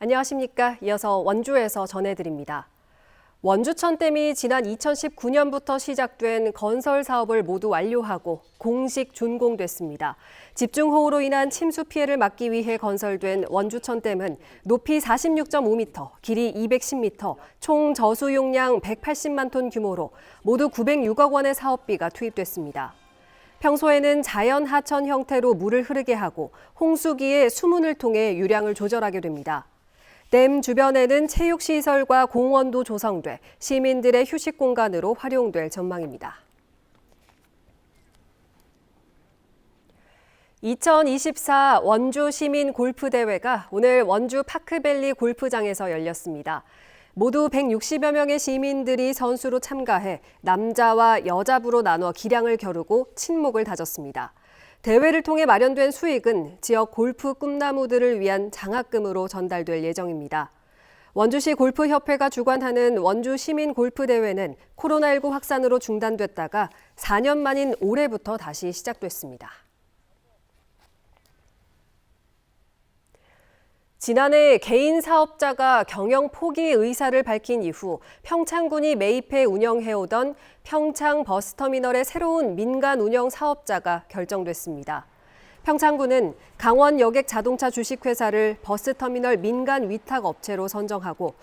안녕하십니까. 이어서 원주에서 전해드립니다. 원주천댐이 지난 2019년부터 시작된 건설 사업을 모두 완료하고 공식 준공됐습니다. 집중호우로 인한 침수 피해를 막기 위해 건설된 원주천댐은 높이 46.5m, 길이 210m, 총 저수 용량 180만 톤 규모로 모두 906억 원의 사업비가 투입됐습니다. 평소에는 자연 하천 형태로 물을 흐르게 하고 홍수기에 수문을 통해 유량을 조절하게 됩니다. 댐 주변에는 체육시설과 공원도 조성돼 시민들의 휴식 공간으로 활용될 전망입니다. 2024 원주 시민 골프 대회가 오늘 원주 파크밸리 골프장에서 열렸습니다. 모두 160여 명의 시민들이 선수로 참가해 남자와 여자부로 나눠 기량을 겨루고 친목을 다졌습니다. 대회를 통해 마련된 수익은 지역 골프 꿈나무들을 위한 장학금으로 전달될 예정입니다. 원주시 골프협회가 주관하는 원주 시민 골프 대회는 코로나19 확산으로 중단됐다가 4년 만인 올해부터 다시 시작됐습니다. 지난해 개인 사업자가 경영 포기 의사를 밝힌 이후 평창군이 매입해 운영해오던 평창 버스터미널의 새로운 민간 운영 사업자가 결정됐습니다. 평창군은 강원 여객 자동차 주식회사를 버스터미널 민간 위탁 업체로 선정하고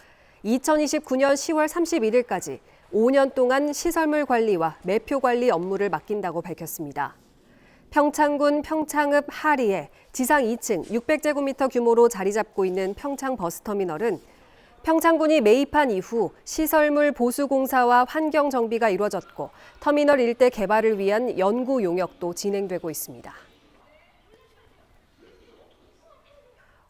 2029년 10월 31일까지 5년 동안 시설물 관리와 매표 관리 업무를 맡긴다고 밝혔습니다. 평창군 평창읍 하리에 지상 2층 600제곱미터 규모로 자리 잡고 있는 평창 버스터미널은 평창군이 매입한 이후 시설물 보수 공사와 환경 정비가 이루어졌고 터미널 일대 개발을 위한 연구 용역도 진행되고 있습니다.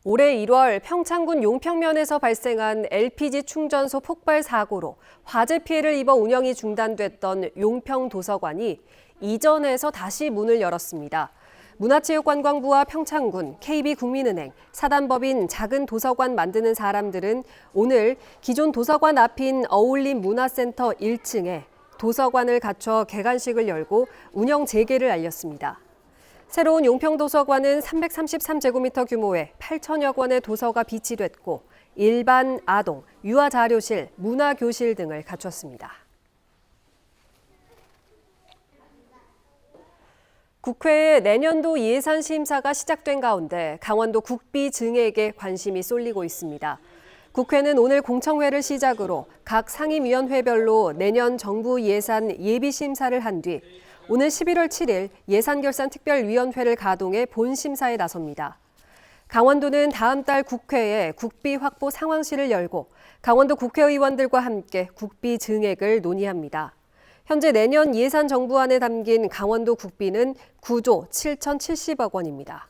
올해 1월 평창군 용평면에서 발생한 LPG 충전소 폭발 사고로 화재 피해를 입어 운영이 중단됐던 용평 도서관이 이전에서 다시 문을 열었습니다. 문화체육관광부와 평창군, KB국민은행, 사단법인 작은 도서관 만드는 사람들은 오늘 기존 도서관 앞인 어울림 문화센터 1층에 도서관을 갖춰 개관식을 열고 운영 재개를 알렸습니다. 새로운 용평도서관은 333제곱미터 규모의 8천여 권의 도서가 비치됐고 일반 아동, 유아 자료실, 문화교실 등을 갖췄습니다. 국회의 내년도 예산 심사가 시작된 가운데 강원도 국비 증액에 관심이 쏠리고 있습니다. 국회는 오늘 공청회를 시작으로 각 상임위원회별로 내년 정부 예산 예비 심사를 한 뒤 오늘 11월 7일 예산결산특별위원회를 가동해 본심사에 나섭니다. 강원도는 다음 달 국회에 국비 확보 상황실을 열고 강원도 국회의원들과 함께 국비 증액을 논의합니다. 현재 내년 예산 정부안에 담긴 강원도 국비는 9조 7,070억 원입니다.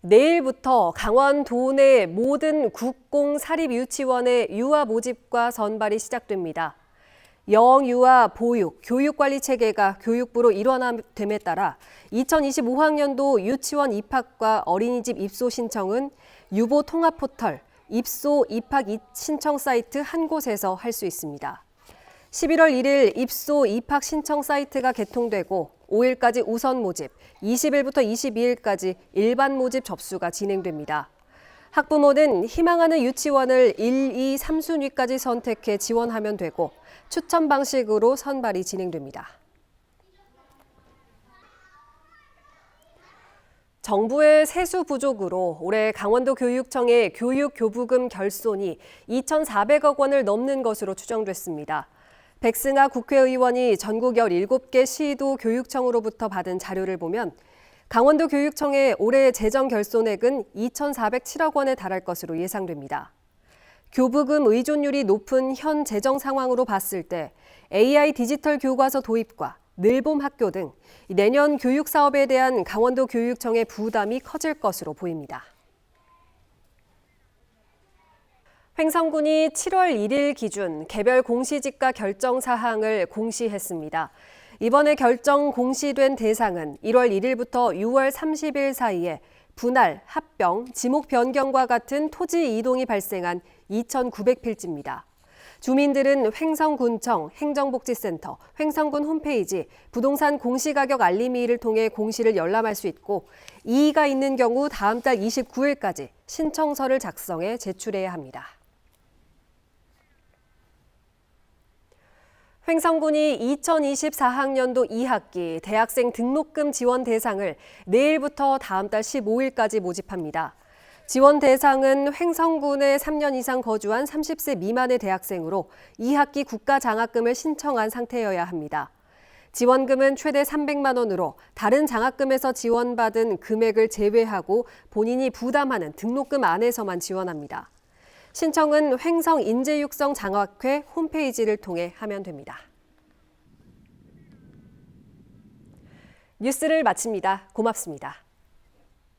내일부터 강원도 내 모든 국공 사립 유치원의 유아 모집과 선발이 시작됩니다. 영유아 보육, 교육관리 체계가 교육부로 일원됨에 따라 2025학년도 유치원 입학과 어린이집 입소 신청은 유보 통합 포털, 입소 입학 신청 사이트 한 곳에서 할 수 있습니다. 11월 1일 입소 입학 신청 사이트가 개통되고 5일까지 우선 모집, 20일부터 22일까지 일반 모집 접수가 진행됩니다. 학부모는 희망하는 유치원을 1, 2, 3순위까지 선택해 지원하면 되고 추천 방식으로 선발이 진행됩니다. 정부의 세수 부족으로 올해 강원도 교육청의 교육 교부금 결손이 2,400억 원을 넘는 것으로 추정됐습니다. 백승아 국회의원이 전국 17개 시도 교육청으로부터 받은 자료를 보면 강원도 교육청의 올해 재정 결손액은 2,407억 원에 달할 것으로 예상됩니다. 교부금 의존율이 높은 현 재정 상황으로 봤을 때 AI 디지털 교과서 도입과 늘봄 학교 등 내년 교육 사업에 대한 강원도 교육청의 부담이 커질 것으로 보입니다. 횡성군이 7월 1일 기준 개별 공시지가 결정 사항을 공시했습니다. 이번에 결정 공시된 대상은 1월 1일부터 6월 30일 사이에 분할, 합병, 지목 변경과 같은 토지 이동이 발생한 2,900필지입니다. 주민들은 횡성군청 행정복지센터, 횡성군 홈페이지, 부동산 공시가격 알림이를 통해 공시를 열람할 수 있고 이의가 있는 경우 다음 달 29일까지 신청서를 작성해 제출해야 합니다. 횡성군이 2024학년도 2학기 대학생 등록금 지원 대상을 내일부터 다음 달 15일까지 모집합니다. 지원 대상은 횡성군에 3년 이상 거주한 30세 미만의 대학생으로 2학기 국가 장학금을 신청한 상태여야 합니다. 지원금은 최대 300만 원으로 다른 장학금에서 지원받은 금액을 제외하고 본인이 부담하는 등록금 안에서만 지원합니다. 신청은 횡성 인재육성 장학회 홈페이지를 통해 하면 됩니다. 뉴스를 마칩니다. 고맙습니다.